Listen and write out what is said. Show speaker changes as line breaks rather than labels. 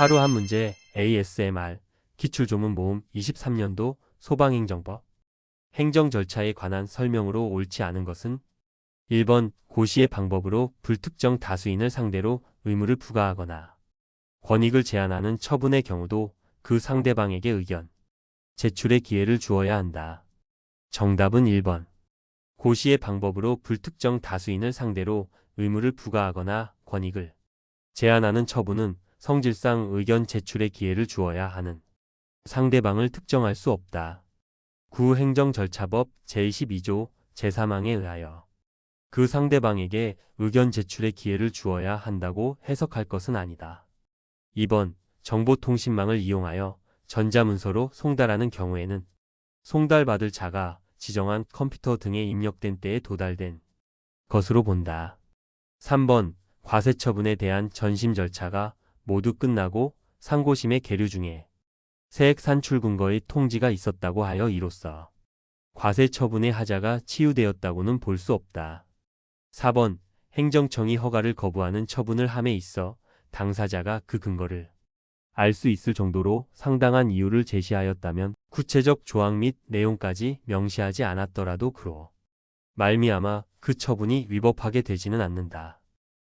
하루 한 문제 ASMR 기출조문 모음 23년도 소방행정법 행정 절차에 관한 설명으로 옳지 않은 것은 1번 고시의 방법으로 불특정 다수인을 상대로 의무를 부과하거나 권익을 제한하는 처분의 경우도 그 상대방에게 의견, 제출의 기회를 주어야 한다. 정답은 1번. 고시의 방법으로 불특정 다수인을 상대로 의무를 부과하거나 권익을 제한하는 처분은 성질상 의견 제출의 기회를 주어야 하는 상대방을 특정할 수 없다. 구행정절차법 제22조 제3항에 의하여 그 상대방에게 의견 제출의 기회를 주어야 한다고 해석할 것은 아니다. 2번 정보통신망을 이용하여 전자문서로 송달하는 경우에는 송달받을 자가 지정한 컴퓨터 등에 입력된 때에 도달된 것으로 본다. 3번 과세 처분에 대한 전심 절차가 모두 끝나고 상고심의 계류 중에 세액 산 출 근거의 통지가 있었다고 하여 이로써 과세 처분의 하자가 치유되었다고는 볼 수 없다. 4번 행정청이 허가를 거부하는 처분을 함에 있어 당사자가 그 근거를 알 수 있을 정도로 상당한 이유를 제시하였다면 구체적 조항 및 내용까지 명시하지 않았더라도 그로 말미암아 그 처분이 위법하게 되지는 않는다.